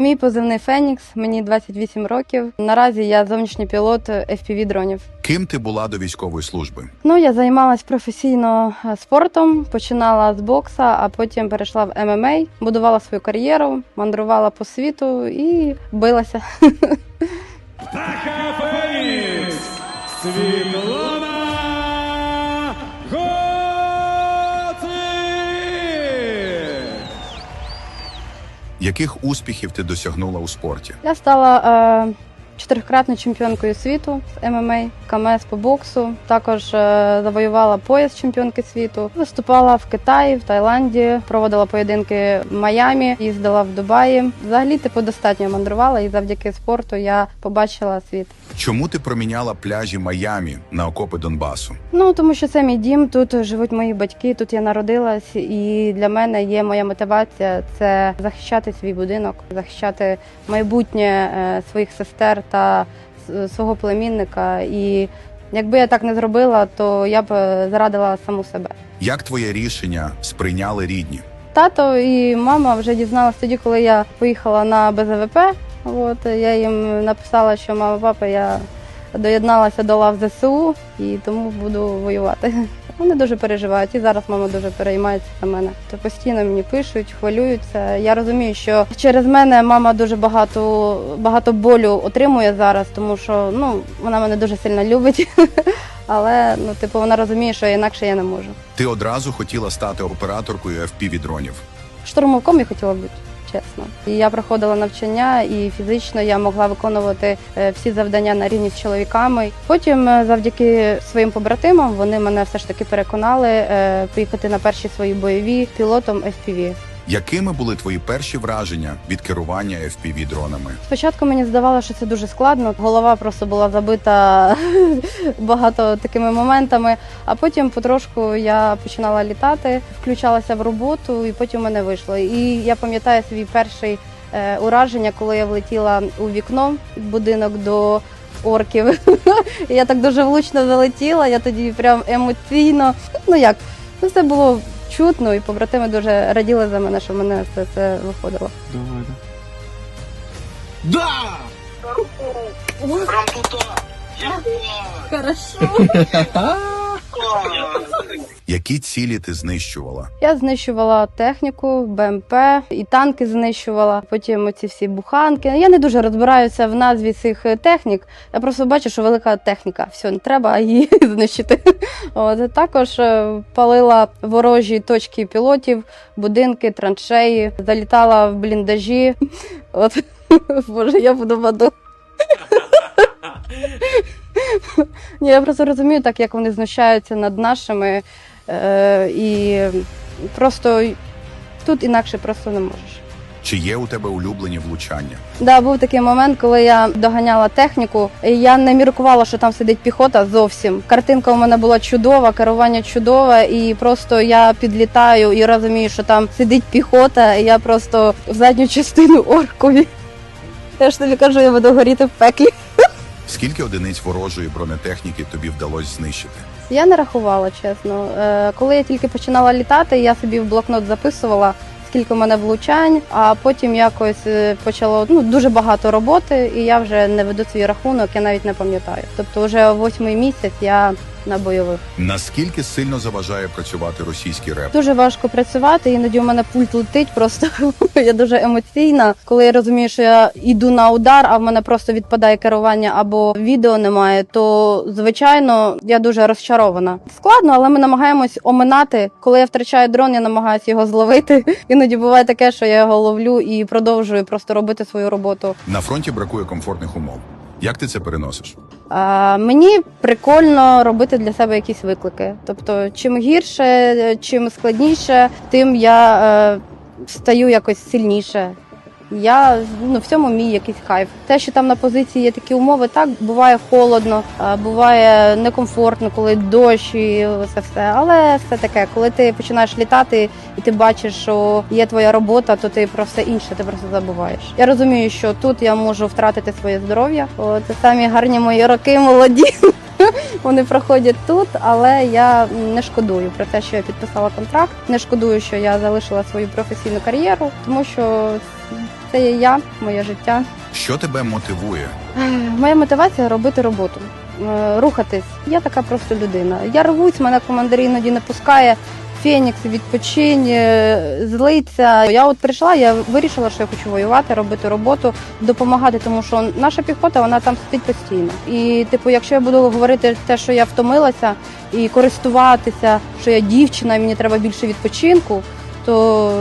Мій позивний Фенікс, мені 28 років. Наразі я зовнішній пілот fpv дронів. Ким ти була до військової служби? Ну, я займалась професійно е, спортом, починала з бокса, а потім перейшла в ММА, будувала свою кар'єру, мандрувала по світу і билася. Птаха Фенікс! Світлана Яких успіхів ти досягнула у спорті? Я стала е, чотирикратною чемпіонкою світу з ММА, КМС по боксу. Також е, завоювала пояс чемпіонки світу. Виступала в Китаї, в Таїланді, проводила поєдинки в Майамі, їздила в Дубаї. Взагалі, типу, достатньо мандрувала, і завдяки спорту я побачила світ. Чому ти проміняла пляжі Майамі на окопи Донбасу? Ну тому що це мій дім. Тут живуть мої батьки. Тут я народилась, і для мене є моя мотивація це захищати свій будинок, захищати майбутнє е, своїх сестер та свого племінника. І якби я так не зробила, то я б е, зрадила саму себе. Як твоє рішення сприйняли рідні? Тато і мама вже дізналась тоді, коли я поїхала на БЗВП. От я їм написала, що мама, папа, я доєдналася до лав ЗСУ і тому буду воювати. Вони дуже переживають, і зараз мама дуже переймається за мене. То постійно мені пишуть, хвилюються. Я розумію, що через мене мама дуже багато, багато болю отримує зараз, тому що ну вона мене дуже сильно любить. Але ну, типу, вона розуміє, що інакше я не можу. Ти одразу хотіла стати операторкою fpv дронів. Штурмовиком я хотіла бути, чесно. І я проходила навчання, і фізично я могла виконувати е, всі завдання на рівні з чоловіками. Потім, е, завдяки своїм побратимам, вони мене все ж таки переконали е, поїхати на перші свої бойові пілотом FPV. Якими були твої перші враження від керування fpv дронами? Спочатку мені здавалося, що це дуже складно. Голова просто була забита багато такими моментами. А потім потрошку я починала літати, включалася в роботу, і потім мене вийшло. І я пам'ятаю свій перший е, ураження, коли я влетіла у вікно будинок до орків. Я так дуже влучно залетіла. Я тоді прям емоційно. Ну як, ну це було чутно, і побратими дуже раділи за мене, що в мене все це виходило. Давай, да. Да! Прям туда. Хорошо. Які цілі ти знищувала? Я знищувала техніку, БМП і танки знищувала. Потім оці всі буханки. Я не дуже розбираюся в назві цих е, технік. Я просто бачу, що велика техніка. Все, не треба її знищити. От також е, палила ворожі точки пілотів, будинки, траншеї, залітала в бліндажі. От боже, я буду в аду. Ні, я просто розумію, так як вони знущаються над нашими. Е, і просто тут інакше просто не можеш. Чи є у тебе улюблені влучання? Да, був такий момент, коли я доганяла техніку, і я не міркувала, що там сидить піхота зовсім. Картинка у мене була чудова, керування чудове, і просто я підлітаю і розумію, що там сидить піхота, і я просто в задню частину оркові. Я ж тобі кажу, я буду горіти в пеклі. Скільки одиниць ворожої бронетехніки тобі вдалося знищити? Я не рахувала, чесно. Е, коли я тільки починала літати, я собі в блокнот записувала. Скільки в мене влучань, а потім якось е, почало ну дуже багато роботи, і я вже не веду свій рахунок, я навіть не пам'ятаю. Тобто, вже восьмий місяць я на бойових. Наскільки сильно заважає працювати російський реп? Дуже важко працювати. Іноді у мене пульт летить. Просто я дуже емоційна. Коли я розумію, що я йду на удар, а в мене просто відпадає керування або відео немає, то звичайно я дуже розчарована. Складно, але ми намагаємось оминати. Коли я втрачаю дрон, я намагаюся його зловити. Іноді буває таке, що я його ловлю і продовжую просто робити свою роботу. На фронті бракує комфортних умов. Як ти це переносиш? А, мені прикольно робити для себе якісь виклики. Тобто, чим гірше, чим складніше, тим я е, стаю якось сильніше. Я ну в цьому мій якийсь кайф. Те, що там на позиції є такі умови, так буває холодно, буває некомфортно, коли дощ і це все. Але все таке, коли ти починаєш літати і ти бачиш, що є твоя робота, то ти про все інше ти просто забуваєш. Я розумію, що тут я можу втратити своє здоров'я. Це самі гарні мої роки молоді. вони проходять тут, але я не шкодую про те, що я підписала контракт. Не шкодую, що я залишила свою професійну кар'єру, тому що це є я, моє життя. Що тебе мотивує? Моя мотивація робити роботу, е, рухатись. Я така просто людина. Я рвусь, мене командир іноді не пускає. Фенікс, відпочинь, е, злиться. Я от прийшла, я вирішила, що я хочу воювати, робити роботу, допомагати, тому що наша піхота вона там сидить постійно. І, типу, якщо я буду говорити те, що я втомилася, і користуватися, що я дівчина, і мені треба більше відпочинку, то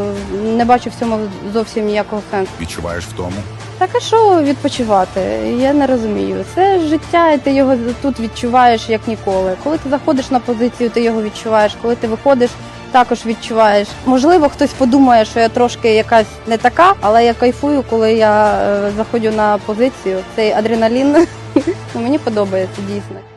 не бачу в цьому зовсім ніякого сенсу. Відчуваєш втому? Так а що відпочивати? Я не розумію. Це життя, і ти його тут відчуваєш як ніколи. Коли ти заходиш на позицію, ти його відчуваєш. Коли ти виходиш, також відчуваєш. Можливо, хтось подумає, що я трошки якась не така, але я кайфую, коли я е, заходжу на позицію. Цей адреналін ну, мені подобається дійсно.